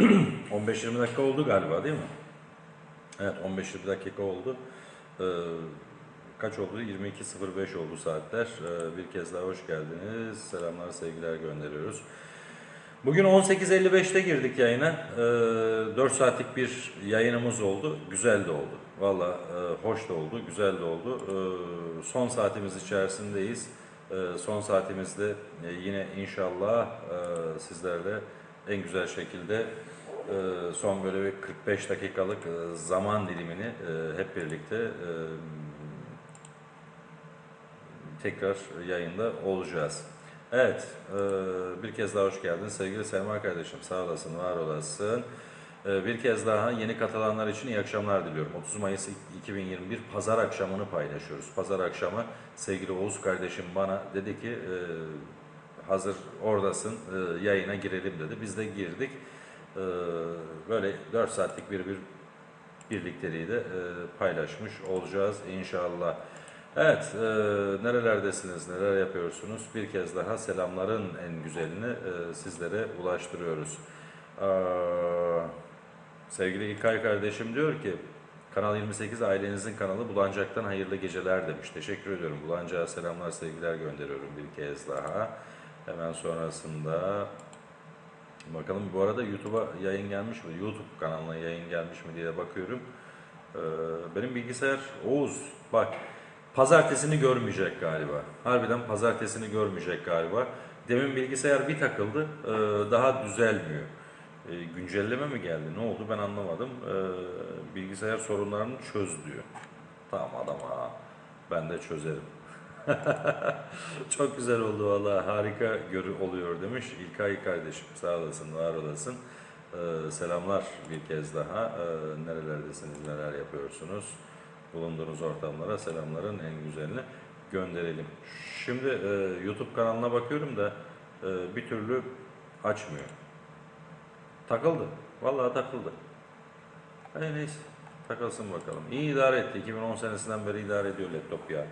15-20 dakika oldu galiba değil mi? Evet 15-20 dakika oldu. Ee, kaç oldu? 22.05 oldu saatler. Ee, bir kez daha hoş geldiniz. Selamlar, sevgiler gönderiyoruz. Bugün 18.55'te girdik yayına. Ee, 4 saatlik bir yayınımız oldu. Güzel de oldu. Valla e, hoş da oldu, güzel de oldu. Ee, son saatimiz içerisindeyiz. Son saatimizde e, yine inşallah e, sizlerle en güzel şekilde son böyle bir 45 dakikalık e, zaman dilimini e, hep birlikte e, tekrar yayında olacağız. Evet, e, bir kez daha hoş geldin sevgili Selma kardeşim. Sağ olasın, var olasın. E, Bir kez daha yeni katılanlar için iyi akşamlar diliyorum. 30 Mayıs 2021 Pazar akşamını paylaşıyoruz. Pazar akşamı sevgili Oğuz kardeşim bana dedi ki e, hazır oradasın e, yayına girelim dedi. Biz de girdik. E, Böyle 4 saatlik bir bir birlikteliği de e, paylaşmış olacağız inşallah. Evet, e, nerelerdesiniz, neler yapıyorsunuz? Bir kez daha selamların en güzelini e, sizlere ulaştırıyoruz. Aa, sevgili İlkay kardeşim diyor ki, Kanal 28 ailenizin kanalı Bulancak'tan hayırlı geceler demiş. Teşekkür ediyorum. Bulancak'a selamlar, sevgiler gönderiyorum bir kez daha. Hemen sonrasında Bakalım bu arada YouTube'a yayın gelmiş mi? YouTube kanalına yayın gelmiş mi diye bakıyorum. Ee, benim bilgisayar Oğuz bak pazartesini görmeyecek galiba. Harbiden pazartesini görmeyecek galiba. Demin bilgisayar bir takıldı. ee, daha düzelmiyor. Ee, güncelleme mi geldi? Ne oldu ben anlamadım. Ee, bilgisayar sorunlarını çöz diyor. Tamam adam ha. Ben de çözerim. Çok güzel oldu valla harika görü oluyor demiş İlkay kardeşim sağ olasın var olasın. Ee, selamlar bir kez daha Ee, nerelerdesiniz neler yapıyorsunuz bulunduğunuz ortamlara selamların en güzelini gönderelim. Şimdi e, YouTube kanalına bakıyorum da e, bir türlü açmıyor. Takıldı vallahi takıldı. Hey, neyse takılsın bakalım. İyi idare etti 2010 senesinden beri idare ediyor laptop ya.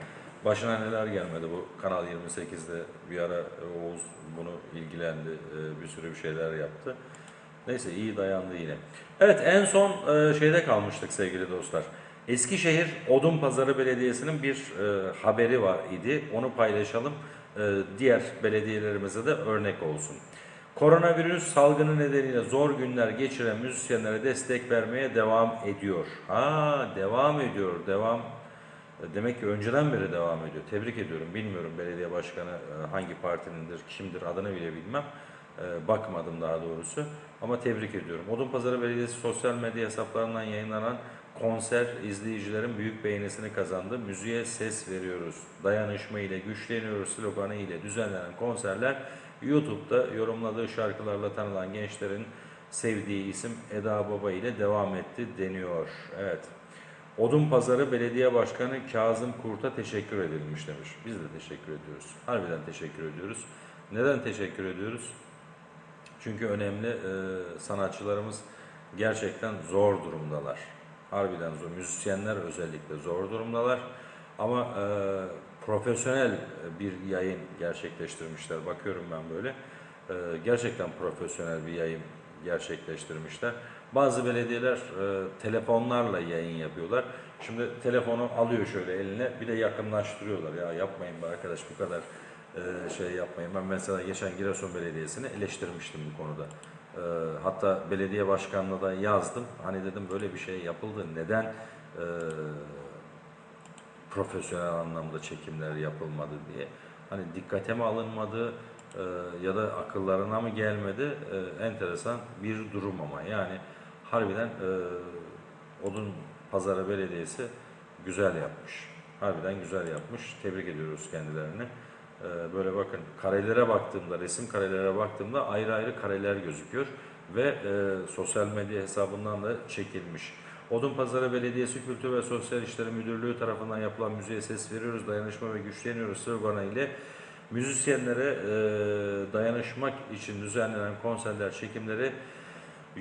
Başına neler gelmedi bu Kanal 28'de bir ara Oğuz bunu ilgilendi, e, bir sürü bir şeyler yaptı. Neyse iyi dayandı yine. Evet en son e, şeyde kalmıştık sevgili dostlar. Eskişehir Odunpazarı Belediyesi'nin bir e, haberi var idi. Onu paylaşalım. Diğer belediyelerimize de örnek olsun. Koronavirüs salgını nedeniyle zor günler geçiren müzisyenlere destek vermeye devam ediyor. Ha devam ediyor. Devam Demek ki önceden beri devam ediyor. Tebrik ediyorum. Bilmiyorum belediye başkanı e, hangi partinindir, kimdir adını bile bilmem. E, Bakmadım daha doğrusu. Ama tebrik ediyorum. Odunpazarı Belediyesi sosyal medya hesaplarından yayınlanan konser izleyicilerin büyük beğenisini kazandı. Müziğe ses veriyoruz. Dayanışma ile güçleniyoruz sloganı ile düzenlenen konserler YouTube'da yorumladığı şarkılarla tanınan gençlerin sevdiği isim Eda Baba ile devam etti deniyor. Evet. Odunpazarı Belediye Başkanı Kazım Kurt'a teşekkür edilmiş demiş. Biz de teşekkür ediyoruz. Harbiden teşekkür ediyoruz. Neden teşekkür ediyoruz? Çünkü önemli e, sanatçılarımız gerçekten zor durumdalar. Harbiden zor. Müzisyenler özellikle zor durumdalar. Ama e, profesyonel bir yayın gerçekleştirmişler. Bakıyorum ben böyle. E, gerçekten profesyonel bir yayın gerçekleştirmişler. Bazı belediyeler e, telefonlarla yayın yapıyorlar. Şimdi telefonu alıyor şöyle eline bir de yakınlaştırıyorlar. Ya yapmayın be arkadaş bu kadar e, şey yapmayın. Ben mesela geçen Giresun Belediyesi'ni eleştirmiştim bu konuda. E, hatta belediye başkanlığı da yazdım. Hani dedim böyle bir şey yapıldı. Neden e, profesyonel anlamda çekimler yapılmadı diye. Hani dikkate mi alınmadı e, ya da akıllarına mı gelmedi e, enteresan bir durum ama yani harbiden e, Odun Pazarı Belediyesi güzel yapmış. Harbiden güzel yapmış. Tebrik ediyoruz kendilerini. E, böyle bakın karelere baktığımda, resim karelere baktığımda ayrı ayrı kareler gözüküyor ve e, sosyal medya hesabından da çekilmiş. Odunpazarı Belediyesi Kültür ve Sosyal İşleri Müdürlüğü tarafından yapılan müziğe ses veriyoruz, dayanışma ve güçleniyoruz sloganı ile müzisyenlere e, dayanışmak için düzenlenen konserler, çekimleri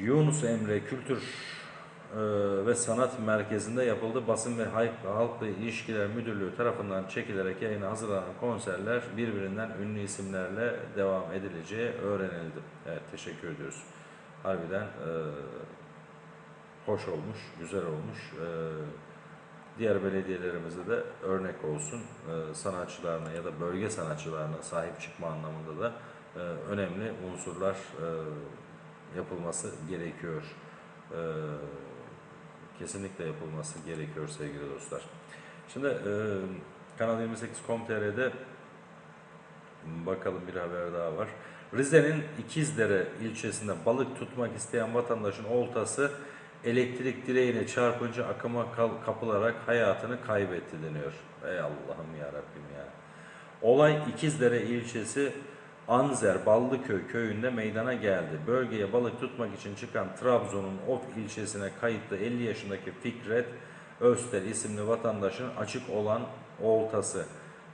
Yunus Emre Kültür e, ve Sanat Merkezi'nde yapıldı. Basın ve Halk- Halkla İlişkiler Müdürlüğü tarafından çekilerek yayına hazırlanan konserler birbirinden ünlü isimlerle devam edileceği öğrenildi. Evet teşekkür ediyoruz. harbiden e, hoş olmuş, güzel olmuş. E, diğer belediyelerimize de örnek olsun. E, sanatçılarına ya da bölge sanatçılarına sahip çıkma anlamında da e, önemli unsurlar e, yapılması gerekiyor. E, kesinlikle yapılması gerekiyor sevgili dostlar. Şimdi e, Kanal 28.com.tr'de bakalım bir haber daha var. Rize'nin İkizdere ilçesinde balık tutmak isteyen vatandaşın oltası elektrik direğine çarpınca akıma kapılarak hayatını kaybetti deniyor. Ey Allah'ım ya Rabbim ya. Olay İkizdere ilçesi Anzer Ballıköy köyünde meydana geldi. Bölgeye balık tutmak için çıkan Trabzon'un Of ilçesine kayıtlı 50 yaşındaki Fikret Öster isimli vatandaşın açık olan oltası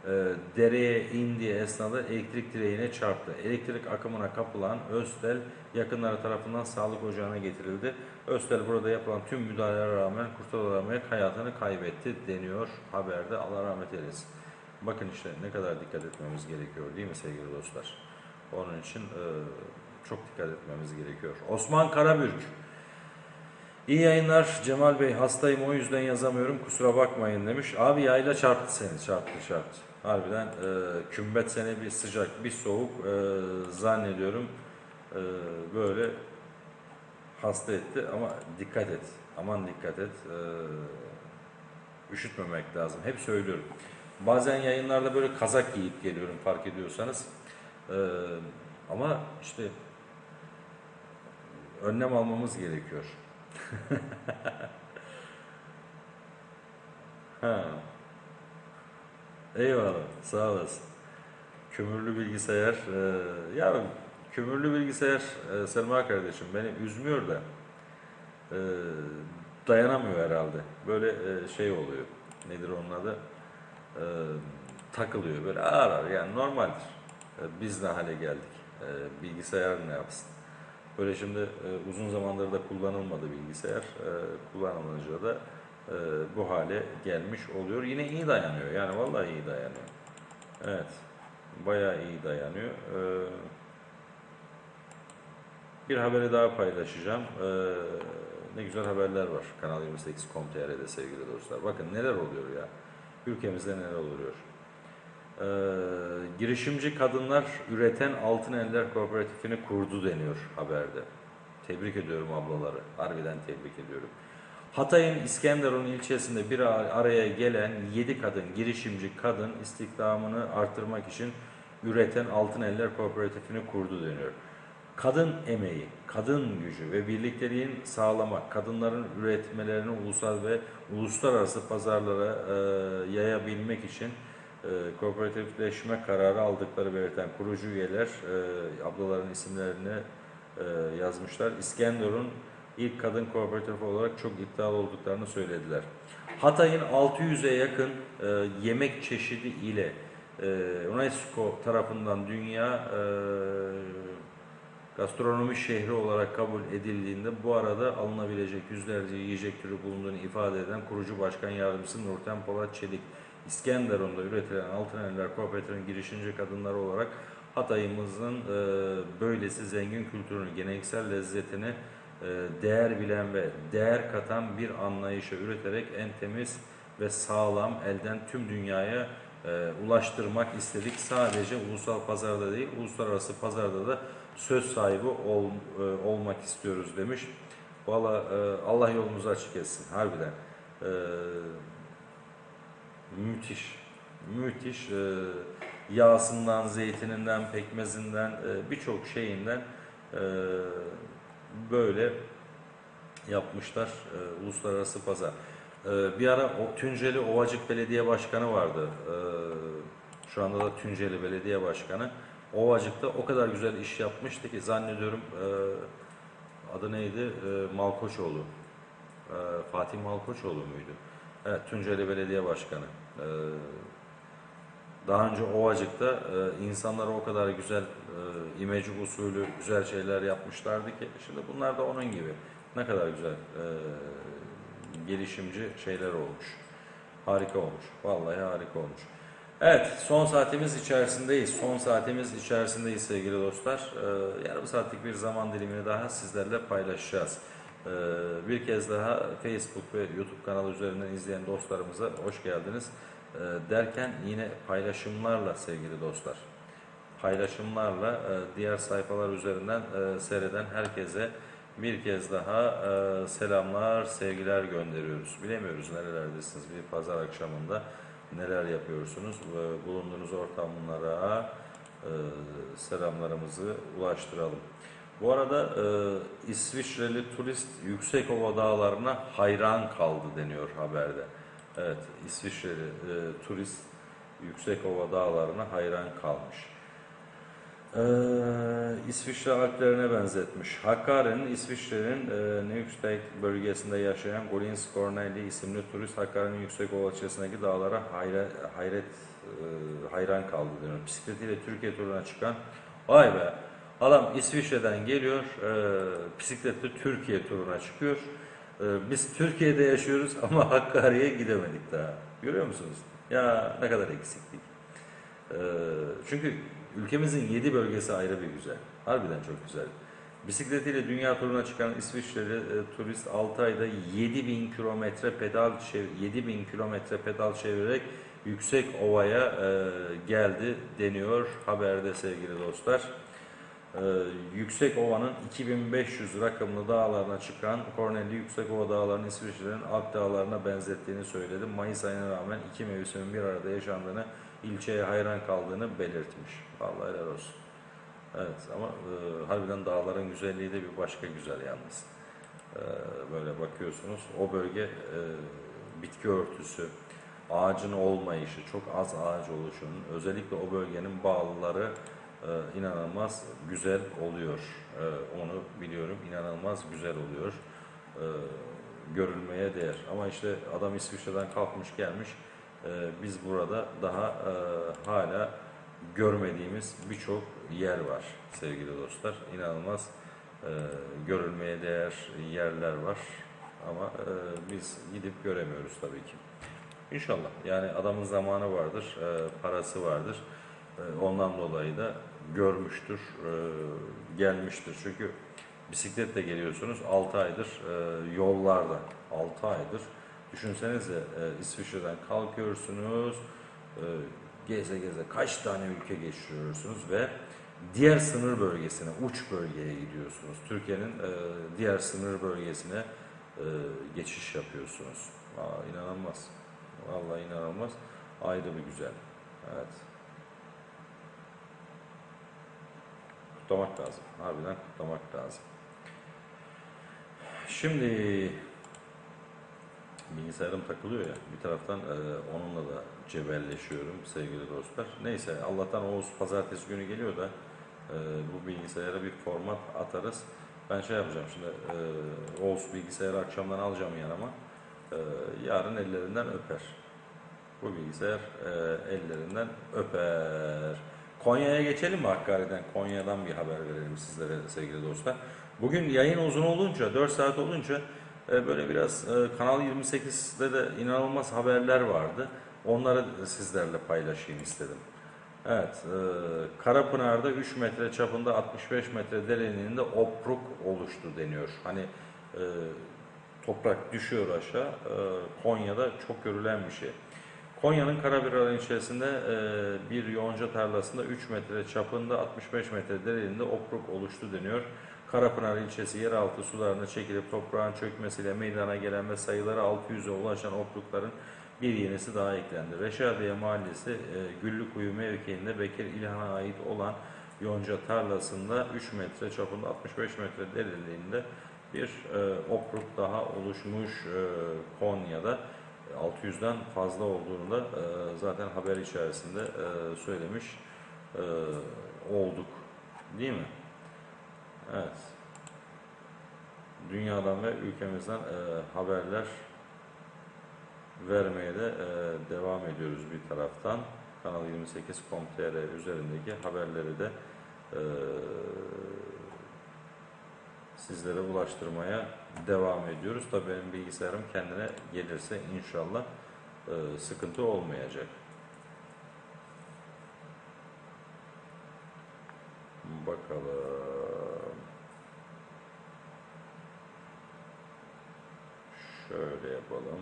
e, dereye indiği esnada elektrik direğine çarptı. Elektrik akımına kapılan Östel yakınları tarafından sağlık ocağına getirildi. Östel burada yapılan tüm müdahalelere rağmen kurtarılamayarak hayatını kaybetti deniyor haberde. Allah rahmet eylesin. Bakın işte ne kadar dikkat etmemiz gerekiyor değil mi sevgili dostlar? Onun için e, çok dikkat etmemiz gerekiyor. Osman Karabürk. İyi yayınlar Cemal Bey hastayım o yüzden yazamıyorum kusura bakmayın demiş. Abi yayla çarptı seni çarptı çarptı. Harbiden e, kümbet seni bir sıcak bir soğuk e, zannediyorum e, böyle hasta etti ama dikkat et. Aman dikkat et. E, üşütmemek lazım. Hep söylüyorum. Bazen yayınlarda böyle kazak giyip geliyorum fark ediyorsanız. E, ama işte önlem almamız gerekiyor. ha. Eyvallah, sağ olasın. Kömürlü bilgisayar, e, ya kömürlü bilgisayar e, Selma kardeşim beni üzmüyor da e, dayanamıyor herhalde. Böyle e, şey oluyor, nedir onun adı? E, takılıyor böyle ağır ağır yani normaldir. E, biz ne hale geldik? E, bilgisayar ne yapsın? Böyle şimdi e, uzun zamandır da kullanılmadı bilgisayar. E, kullanılınca da e, bu hale gelmiş oluyor. Yine iyi dayanıyor. Yani vallahi iyi dayanıyor. Evet. Bayağı iyi dayanıyor. E, bir haberi daha paylaşacağım. E, ne güzel haberler var Kanal 28.com.tr'de sevgili dostlar. Bakın neler oluyor ya. Ülkemizde neler oluyor. Ee, girişimci kadınlar üreten Altın Eller Kooperatifini kurdu deniyor haberde. Tebrik ediyorum ablaları. Harbiden tebrik ediyorum. Hatay'ın İskenderun ilçesinde bir ar- araya gelen 7 kadın, girişimci kadın istihdamını artırmak için üreten Altın Eller Kooperatifini kurdu deniyor. Kadın emeği, kadın gücü ve birlikteliğin sağlamak, kadınların üretmelerini ulusal ve uluslararası pazarlara e, yayabilmek için e, kooperatifleşme kararı aldıkları belirten kurucu üyeler e, ablaların isimlerini e, yazmışlar. İskenderun ilk kadın kooperatifi olarak çok iddialı olduklarını söylediler. Hatay'ın 600'e yakın e, yemek çeşidi ile e, UNESCO tarafından dünya e, gastronomi şehri olarak kabul edildiğinde bu arada alınabilecek yüzlerce yiyecek türü bulunduğunu ifade eden kurucu başkan yardımcısı Nurten Polat Çelik, İskenderun'da üretilen Altın Eller Kooperatifinin girişimci kadınları olarak Hatay'ımızın e, böylesi zengin kültürünü, geleneksel lezzetini e, değer bilen ve değer katan bir anlayışa üreterek en temiz ve sağlam elden tüm dünyaya e, ulaştırmak istedik. Sadece ulusal pazarda değil, uluslararası pazarda da söz sahibi ol, e, olmak istiyoruz demiş. Valla e, Allah yolumuzu açık etsin harbiden. E, müthiş, müthiş e, yağsından, zeytininden, pekmezinden, e, birçok şeyinden e, böyle yapmışlar e, uluslararası pazar. E, bir ara o Tunceli Ovacık Belediye Başkanı vardı. E, şu anda da Tunceli Belediye Başkanı. Ovacık'ta o kadar güzel iş yapmıştı ki zannediyorum e, adı neydi? E, Malkoçoğlu. E, Fatih Malkoçoğlu muydu? Evet, Tunceli Belediye Başkanı. E, daha önce Ovacık'ta e, insanlara o kadar güzel e, imece usulü güzel şeyler yapmışlardı ki şimdi bunlar da onun gibi. Ne kadar güzel e, gelişimci şeyler olmuş. Harika olmuş. Vallahi harika olmuş. Evet, son saatimiz içerisindeyiz. Son saatimiz içerisindeyiz sevgili dostlar. Ee, yarım saatlik bir zaman dilimini daha sizlerle paylaşacağız. Ee, bir kez daha Facebook ve YouTube kanalı üzerinden izleyen dostlarımıza hoş geldiniz. Ee, derken yine paylaşımlarla sevgili dostlar. Paylaşımlarla e, diğer sayfalar üzerinden e, seyreden herkese bir kez daha e, selamlar, sevgiler gönderiyoruz. Bilemiyoruz nerelerdesiniz bir pazar akşamında neler yapıyorsunuz ve bulunduğunuz ortamlara e, selamlarımızı ulaştıralım. Bu arada e, İsviçreli turist Yüksekova Dağları'na hayran kaldı deniyor haberde. Evet, İsviçreli e, turist Yüksekova Dağları'na hayran kalmış. Ee, İsviçre Alplerine benzetmiş. Hakkari'nin İsviçre'nin e, Neustadt bölgesinde yaşayan Golins Corneli isimli turist Hakkari'nin Yüksekova ilçesindeki dağlara hayret, hayret e, hayran kaldı diyor. Bisikletiyle Türkiye turuna çıkan vay be adam İsviçre'den geliyor e, bisikletle Türkiye turuna çıkıyor. E, biz Türkiye'de yaşıyoruz ama Hakkari'ye gidemedik daha. Görüyor musunuz? Ya ne kadar eksiklik. Ee, çünkü ülkemizin 7 bölgesi ayrı bir güzel. Harbiden çok güzel. Bisikletiyle dünya turuna çıkan İsviçreli e, turist 6 ayda 7000 kilometre pedal çev- 7000 kilometre pedal çevirerek yüksek ovaya e, geldi deniyor haberde sevgili dostlar. Ee, Yüksek Ova'nın 2500 rakımlı dağlarına çıkan Kornelli Yüksekova Dağları'nın İsviçre'nin Alp Dağları'na benzettiğini söyledi. Mayıs ayına rağmen iki mevsimin bir arada yaşandığını, ilçeye hayran kaldığını belirtmiş. Vallahi helal olsun. Evet ama e, harbiden dağların güzelliği de bir başka güzel yalnız. E, böyle bakıyorsunuz o bölge e, bitki örtüsü, ağacın olmayışı, çok az ağaç oluşunun özellikle o bölgenin bağlıları e, inanılmaz güzel oluyor. E, onu biliyorum. inanılmaz güzel oluyor. E, görülmeye değer. Ama işte adam İsviçre'den kalkmış gelmiş. E, biz burada daha e, hala görmediğimiz birçok yer var sevgili dostlar. İnanılmaz e, görülmeye değer yerler var. Ama e, biz gidip göremiyoruz tabii ki. İnşallah. Yani adamın zamanı vardır, parası vardır. Ondan dolayı da görmüştür, gelmiştir. Çünkü bisikletle geliyorsunuz 6 aydır yollarda. 6 aydır. Düşünsenize e, İsviçre'den kalkıyorsunuz, e, geze geze kaç tane ülke geçiriyorsunuz ve diğer sınır bölgesine, uç bölgeye gidiyorsunuz. Türkiye'nin e, diğer sınır bölgesine e, geçiş yapıyorsunuz. Aa, inanılmaz. Vallahi inanılmaz. Ayrı bir güzel. Evet. Kutlamak lazım. Harbiden kutlamak lazım. Şimdi bilgisayarım takılıyor ya. Bir taraftan e, onunla da cebelleşiyorum sevgili dostlar. Neyse Allah'tan Oğuz pazartesi günü geliyor da e, bu bilgisayara bir format atarız. Ben şey yapacağım şimdi e, Oğuz bilgisayarı akşamdan alacağım yanıma. E, yarın ellerinden öper. Bu bilgisayar e, ellerinden öper. Konya'ya geçelim mi Hakkari'den? Konya'dan bir haber verelim sizlere sevgili dostlar. Bugün yayın uzun olunca, 4 saat olunca böyle biraz e, Kanal 28'de de inanılmaz haberler vardı. Onları sizlerle paylaşayım istedim. Evet, e, Karapınar'da 3 metre çapında 65 metre derinliğinde opruk oluştu deniyor. Hani e, toprak düşüyor aşağı. E, Konya'da çok görülen bir şey. Konya'nın Karabirala ilçesinde e, bir yonca tarlasında 3 metre çapında 65 metre derinliğinde opruk oluştu deniyor. Karapınar ilçesi yeraltı sularına çekilip toprağın çökmesiyle meydana gelen ve sayıları 600'e ulaşan oprukların bir yenisi daha eklendi. Reşadiye Mahallesi e, Güllükuyu mevkiinde Bekir İlhan'a ait olan yonca tarlasında 3 metre çapında 65 metre derinliğinde bir e, opruk daha oluşmuş e, Konya'da. 600'den fazla olduğunu da e, zaten haber içerisinde e, söylemiş e, olduk. Değil mi? Evet. Dünyadan ve ülkemizden e, haberler vermeye de e, devam ediyoruz bir taraftan. Kanal 28.com.tr üzerindeki haberleri de e, sizlere ulaştırmaya devam ediyoruz. Tabii benim bilgisayarım kendine gelirse inşallah e, sıkıntı olmayacak. Şöyle yapalım.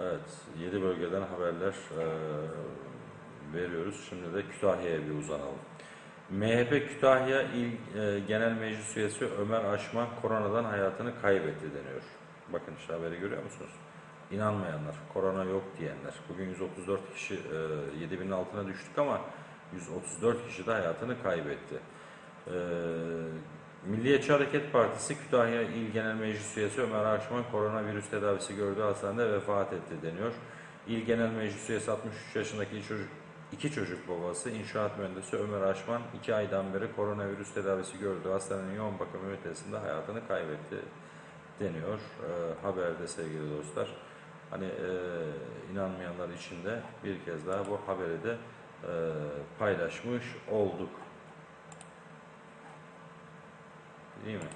Evet, 7 bölgeden haberler eee, veriyoruz. Şimdi de Kütahya'ya bir uzanalım. MHP Kütahya İl eee, Genel Meclis Üyesi Ömer Aşman koronadan hayatını kaybetti deniyor. Bakın işte haberi görüyor musunuz? İnanmayanlar, korona yok diyenler. Bugün 134 kişi eee 7000'in altına düştük ama 134 kişi de hayatını kaybetti. Eee Milliyetçi Hareket Partisi Kütahya İl Genel Meclis Üyesi Ömer Aşman koronavirüs tedavisi gördüğü hastanede vefat etti deniyor. İl Genel Meclis Üyesi 63 yaşındaki çocuk, iki çocuk babası inşaat mühendisi Ömer Aşman 2 aydan beri koronavirüs tedavisi gördüğü hastanenin yoğun bakım ünitesinde hayatını kaybetti deniyor e, haberde sevgili dostlar. Hani e, inanmayanlar için de bir kez daha bu haberi de e, paylaşmış olduk. Değil mi?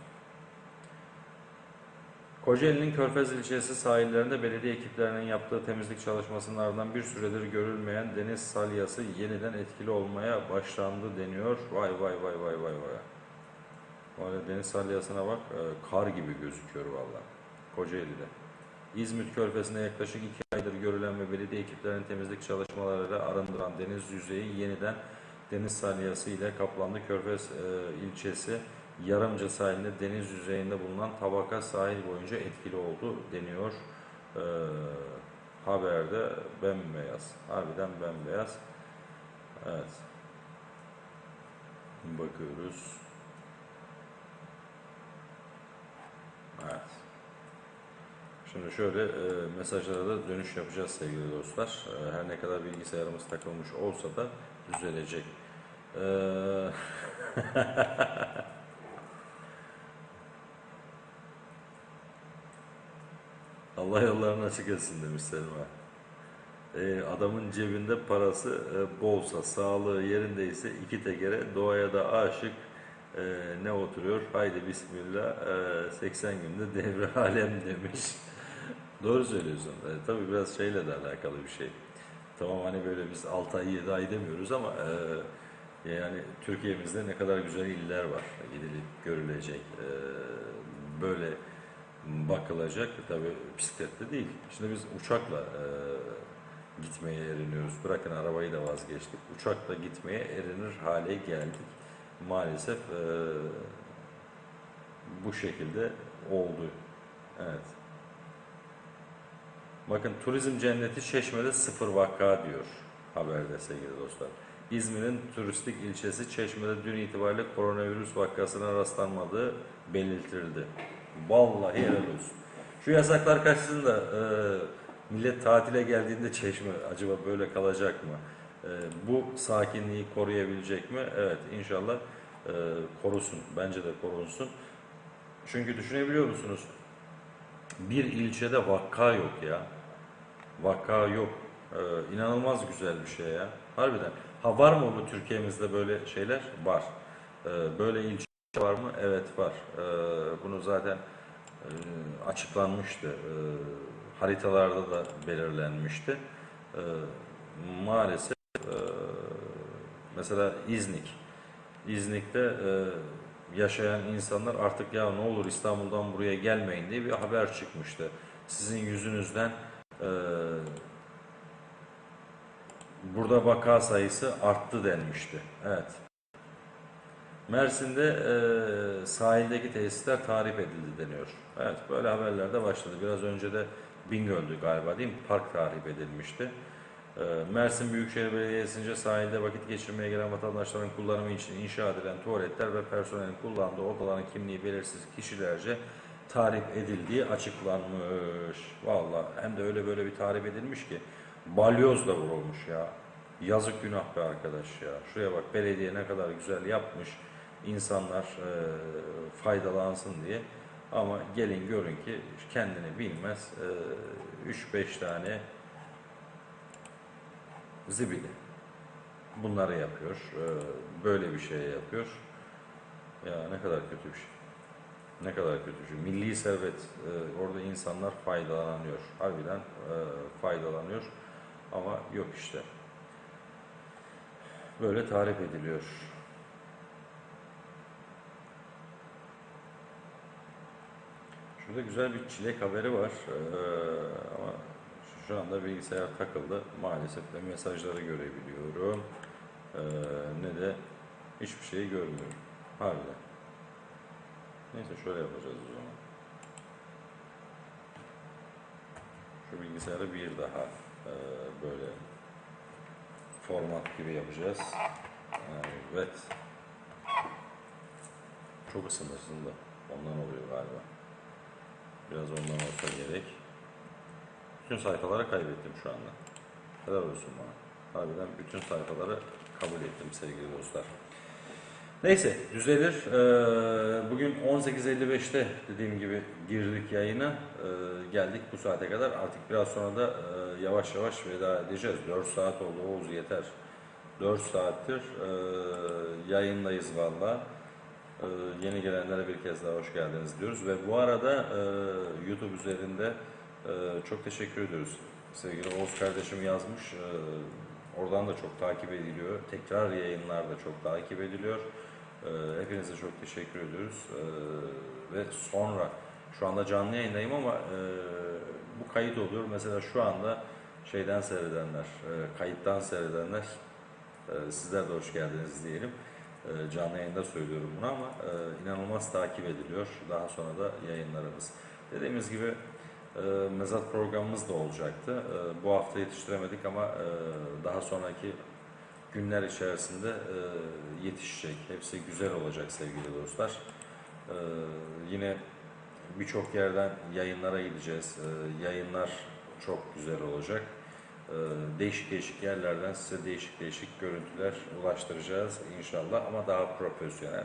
Kocaeli'nin Körfez ilçesi sahillerinde belediye ekiplerinin yaptığı temizlik çalışmasının bir süredir görülmeyen deniz salyası yeniden etkili olmaya başlandı deniyor. Vay vay vay vay vay vay. Valla deniz salyasına bak, e, kar gibi gözüküyor valla. Kocaeli'de. İzmit Körfezi'nde yaklaşık iki aydır görülen ve belediye ekiplerinin temizlik çalışmalarıyla arındıran deniz yüzeyi yeniden deniz salyası ile kaplandı. Körfez e, ilçesi Yarımca sahilinde deniz yüzeyinde bulunan tabaka sahil boyunca etkili oldu deniyor. E, haberde bembeyaz. Harbiden bembeyaz. Evet. Bakıyoruz. Evet. Şimdi şöyle e, mesajlara da dönüş yapacağız sevgili dostlar. E, her ne kadar bilgisayarımız takılmış olsa da düzelecek. E, Allah yollarını açık etsin demiş Selma. E, adamın cebinde parası e, bolsa, sağlığı yerindeyse iki tekere doğaya da aşık e, ne oturuyor? Haydi bismillah e, 80 günde devre alem demiş. Doğru söylüyorsun. E, tabii biraz şeyle de alakalı bir şey. Tamam hani böyle biz 6 ay 7 ay demiyoruz ama e, yani Türkiye'mizde ne kadar güzel iller var gidilip görülecek. E, böyle bakılacak. Tabii bisikletle değil. Şimdi biz uçakla e, gitmeye eriniyoruz. Bırakın arabayı da vazgeçtik. Uçakla gitmeye erinir hale geldik. Maalesef e, bu şekilde oldu. Evet. Bakın turizm cenneti Çeşme'de sıfır vaka diyor haberde sevgili dostlar. İzmir'in turistik ilçesi Çeşme'de dün itibariyle koronavirüs vakasına rastlanmadığı belirtildi. Vallahi helal olsun. Şu yasaklar karşısında e, millet tatile geldiğinde Çeşme acaba böyle kalacak mı? E, bu sakinliği koruyabilecek mi? Evet inşallah e, korusun. Bence de korunsun. Çünkü düşünebiliyor musunuz? Bir ilçede vakka yok ya. Vaka yok. Ee, inanılmaz güzel bir şey ya. Harbiden. Ha var mı bu Türkiye'mizde böyle şeyler? Var. Ee, böyle ilçe var mı? Evet var. Ee, bunu zaten e, açıklanmıştı. Ee, haritalarda da belirlenmişti. Ee, maalesef e, mesela İznik. İznik'te e, yaşayan insanlar artık ya ne olur İstanbul'dan buraya gelmeyin diye bir haber çıkmıştı. Sizin yüzünüzden e, burada vaka sayısı arttı denmişti. Evet. Mersin'de e, sahildeki tesisler tahrip edildi deniyor. Evet böyle haberler de başladı. Biraz önce de Bingöl'dü galiba değil mi? Park tahrip edilmişti. E, Mersin Büyükşehir Belediyesi'nce sahilde vakit geçirmeye gelen vatandaşların kullanımı için inşa edilen tuvaletler ve personelin kullandığı odaların kimliği belirsiz kişilerce tahrip edildiği açıklanmış. Vallahi hem de öyle böyle bir tahrip edilmiş ki balyoz da vurulmuş ya. Yazık günah be arkadaş ya. Şuraya bak belediye ne kadar güzel yapmış. İnsanlar e, faydalansın diye. Ama gelin görün ki kendini bilmez. 3-5 tane zibidi. Bunları yapıyor. E, böyle bir şey yapıyor. Ya ne kadar kötü bir şey. Ne kadar kötü bir şey. Milli servet. e, orada insanlar faydalanıyor. Harbiden e, faydalanıyor. Ama yok işte. Böyle tarif ediliyor. Şurada güzel bir çilek haberi var. Ee, ama şu anda bilgisayar takıldı. Maalesef de mesajları görebiliyorum. Ee, ne de hiçbir şeyi görmüyorum. Harbiden. Neyse şöyle yapacağız o zaman. Şu bilgisayarı bir daha e, böyle format gibi yapacağız. Evet. Çok ısındı ısındı. Ondan oluyor galiba. Biraz ondan olsa gerek. Bütün sayfaları kaybettim şu anda. Helal olsun bana. Harbiden bütün sayfaları kabul ettim sevgili dostlar. Neyse düzelir. Ee, bugün 18.55'te dediğim gibi girdik yayına. Ee, geldik bu saate kadar. Artık biraz sonra da e, yavaş yavaş veda edeceğiz. 4 saat oldu Oğuz yeter. 4 saattir e, yayındayız valla. Ee, yeni gelenlere bir kez daha hoş geldiniz diyoruz. Ve bu arada e, YouTube üzerinde e, çok teşekkür ediyoruz. Sevgili Oğuz kardeşim yazmış. E, oradan da çok takip ediliyor. Tekrar yayınlarda çok takip ediliyor. E, hepinize çok teşekkür ediyoruz. E, ve sonra şu anda canlı yayındayım ama e, bu kayıt oluyor. Mesela şu anda şeyden seyredenler, e, kayıttan seyredenler e, sizler de hoş geldiniz diyelim. E, canlı yayında söylüyorum bunu ama e, inanılmaz takip ediliyor. Daha sonra da yayınlarımız. Dediğimiz gibi e, mezat programımız da olacaktı. E, bu hafta yetiştiremedik ama daha sonraki günler içerisinde yetişecek. Hepsi güzel olacak sevgili dostlar. Yine birçok yerden yayınlara gideceğiz. Yayınlar çok güzel olacak. Ee, değişik değişik yerlerden size değişik değişik görüntüler ulaştıracağız inşallah ama daha profesyonel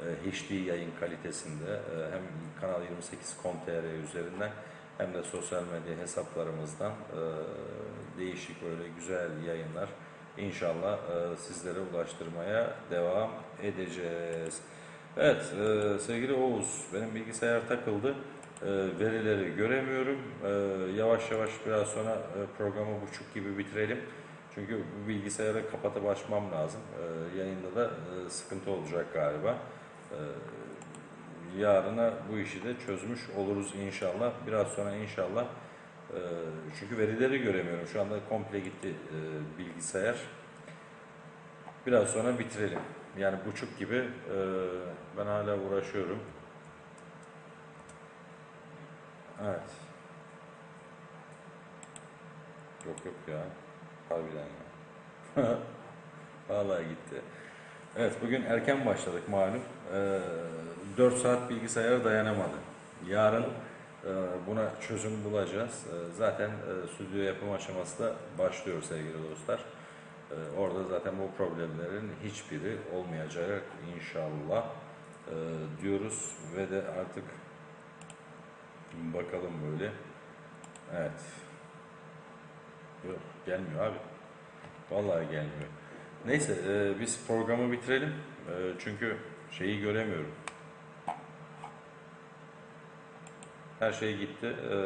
e, HD yayın kalitesinde e, hem Kanal 28.com.tr üzerinden hem de sosyal medya hesaplarımızdan e, değişik böyle güzel yayınlar inşallah e, sizlere ulaştırmaya devam edeceğiz. Evet sevgili Oğuz benim bilgisayar takıldı. E, verileri göremiyorum. E, yavaş yavaş biraz sonra e, programı buçuk gibi bitirelim. Çünkü bilgisayarı kapatıp açmam lazım. E, yayında da e, sıkıntı olacak galiba. Yarına bu işi de çözmüş oluruz inşallah. Biraz sonra inşallah. Çünkü verileri göremiyorum. Şu anda komple gitti e, bilgisayar. Biraz sonra bitirelim. Yani buçuk gibi ben hala uğraşıyorum. Evet. Yok yok ya. Harbiden ya. Vallahi gitti. Evet bugün erken başladık malum. Ee, 4 saat bilgisayar dayanamadı. Yarın e, buna çözüm bulacağız. E, zaten e, stüdyo yapım aşaması da başlıyor sevgili dostlar. E, orada zaten bu problemlerin hiçbiri olmayacak inşallah e, diyoruz ve de artık Bakalım böyle. Evet. Yok gelmiyor abi. Vallahi gelmiyor. Neyse e, biz programı bitirelim. E, çünkü şeyi göremiyorum. Her şey gitti. E,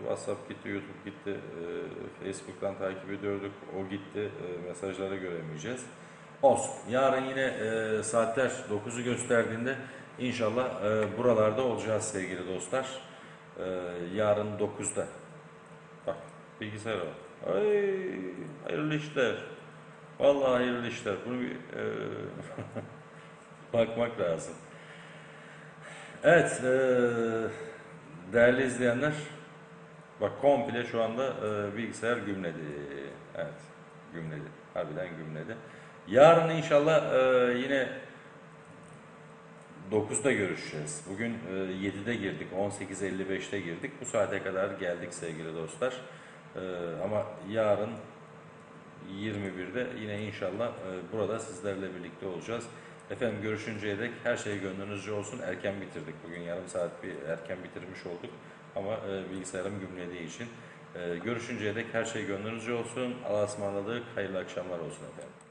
WhatsApp gitti, YouTube gitti. E, Facebook'tan takip ediyorduk. O gitti. E, mesajları göremeyeceğiz. Olsun. Yarın yine e, saatler 9'u gösterdiğinde inşallah e, buralarda olacağız sevgili dostlar. Ee, yarın 9'da. Bak bilgisayar var. Ay hayırlı işler. Vallahi hayırlı işler. Bunu bir e, bakmak lazım. Evet e, değerli izleyenler bak komple şu anda e, bilgisayar gümledi. Evet gümledi. Harbiden gümledi. Yarın inşallah e, yine 9'da görüşeceğiz. Bugün e, 7'de girdik, 18.55'te girdik. Bu saate kadar geldik sevgili dostlar. E, ama yarın 21'de yine inşallah e, burada sizlerle birlikte olacağız. Efendim görüşünceye dek her şey gönlünüzce olsun. Erken bitirdik. Bugün yarım saat bir erken bitirmiş olduk. Ama e, bilgisayarım gümlediği için. E, görüşünceye dek her şey gönlünüzce olsun. Allah'a ısmarladık. Hayırlı akşamlar olsun efendim.